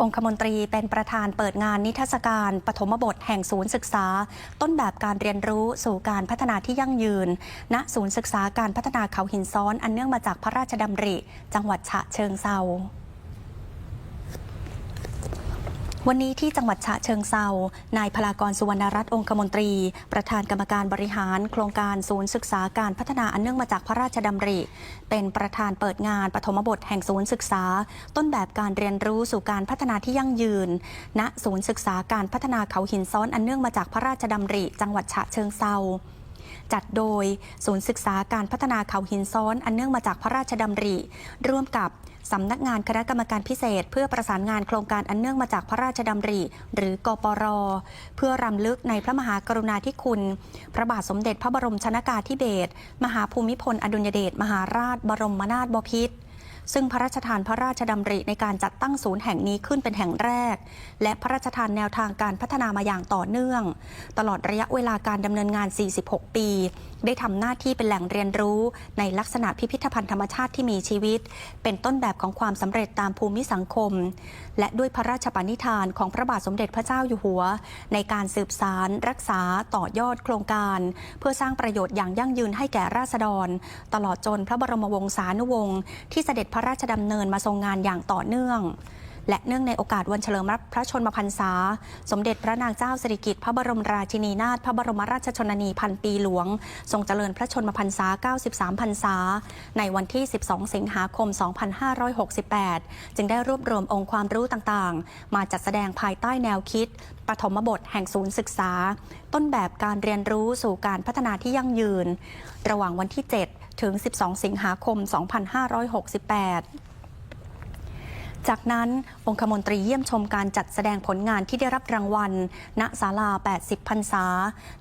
องคมนตรีเป็นประธานเปิดงานนิทรรศการปฐมบทแห่งศูนย์ศึกษา ต้นแบบการเรียนรู้สู่การพัฒนาที่ยั่งยืน ณศูนย์ศึกษาการพัฒนาเขาหินซ้อนอันเนื่องมาจากพระราชดำริ จังหวัดฉะเชิงเซา วันนี้ที่จังหวัดฉะเชิงเซานายพลากรสุวรรณรัตน์องคมนตรี ประธานกรรมการบริหาร โครงการศูนย์ศึกษาการพัฒนาอันเนื่องมาจากพระราชดำริ เป็นประธานเปิดงานปฐมบทแห่งศูนย์ศึกษา ต้นแบบการเรียนรู้สู่การพัฒนาที่ยั่งยืน ณ ศูนย์ศึกษาการพัฒนาเขาหินซ้อนอันเนื่องมาจากพระราชดำริ จังหวัดฉะเชิงเซา จัดโดยศูนย์ศึกษาการพัฒนาเขาหินซ้อน อันเนื่องมาจากพระราชดำริ ร่วมกับสำนักงานคณะกรรมการพิเศษ เพื่อประสานงานโครงการอันเนื่องมาจากพระราชดำริ หรือกปร เพื่อรำลึกในพระมหากรุณาธิคุณ พระบาทสมเด็จพระบรมชนากาธิเบศรมหาภูมิพลอดุลยเดชมหาราชบรมนาถบพิตร ซึ่งพระราชทานพระราชดำริในการจัดตั้งศูนย์แห่งนี้ขึ้นเป็นแห่งแรก และพระราชทานแนวทางการพัฒนามาอย่างต่อเนื่อง ตลอดระยะเวลาการดำเนินงาน 46 ปี ได้ทำหน้าที่เป็นแหล่งเรียนรู้ในลักษณะพิพิธภัณฑ์ธรรมชาติที่มีชีวิต เป็นต้นแบบของความสำเร็จตามภูมิสังคม และด้วยพระราชปณิธานของพระบาทสมเด็จพระเจ้าอยู่หัว ในการสืบสารรักษาต่อยอดโครงการ เพื่อสร้างประโยชน์อย่างยั่งยืนให้แก่ราษฎร ตลอดจนพระบรมวงศานุวงศ์ที่เสด็จพระราชดำเนินมาทรงงานอย่างต่อเนื่อง และเนื่องในโอกาสวันเฉลิมพระชนมพรรษา สมเด็จพระนางเจ้าสิริกิติ์พระบรมราชินีนาถพระบรมราชชนนีพันปีหลวง ทรงเจริญพระชนมพรรษา 93 พรรษา ในวันที่ 12 สิงหาคม 2568 จึงได้รวบรวมองค์ความรู้ต่างๆ มาจัดแสดงภายใต้แนวคิด ปฐมบทแห่งศูนย์ศึกษา ต้นแบบการเรียนรู้สู่การพัฒนาที่ยั่งยืน ระหว่างวันที่ 7 ถึง 12 สิงหาคม 2568 จากนั้นองคมนตรีเยี่ยมชมการจัดแสดงผลงานที่ได้รับรางวัล ณศาลา 80 พรรษา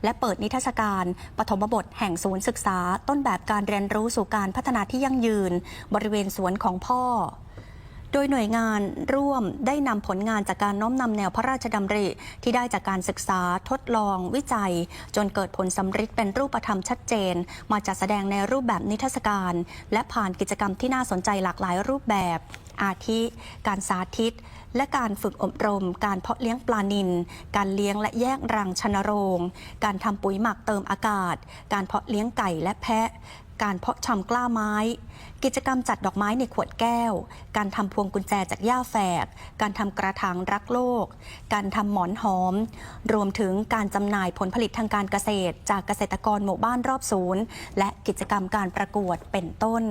และเปิดนิทรรศการปฐมบทแห่งศูนย์ศึกษา ต้นแบบการเรียนรู้สู่การพัฒนาที่ยั่งยืน บริเวณสวนของพ่อ โดยหน่วยงานร่วมได้นำผลงานจากการน้อมนำแนวพระราชดำริ ที่ได้จากการศึกษาทดลองวิจัย จนเกิดผลสำฤทธิ์เป็นรูปธรรมชัดเจน มาจัดแสดงในรูปแบบนิทรรศการ และผ่านกิจกรรมที่น่าสนใจหลากหลายรูปแบบ อาทิ การสาธิต และการฝึกอบรม การเพาะเลี้ยงปลานิลการเลี้ยงและแยกรังชนโรง การทำปุ๋ยหมักเติมอากาศ การเพาะเลี้ยงไก่และแพะ การเพาะชำกล้าไม้ กิจกรรมจัดดอกไม้ในขวดแก้ว การทำพวงกุญแจจากหญ้าแฝก การทำกระถางรักโลก การทำหมอนหอม รวมถึงการจำหน่ายผลผลิตทางการเกษตร จากเกษตรกรหมู่บ้านรอบศูนย์ และกิจกรรมการประกวดเป็นต้น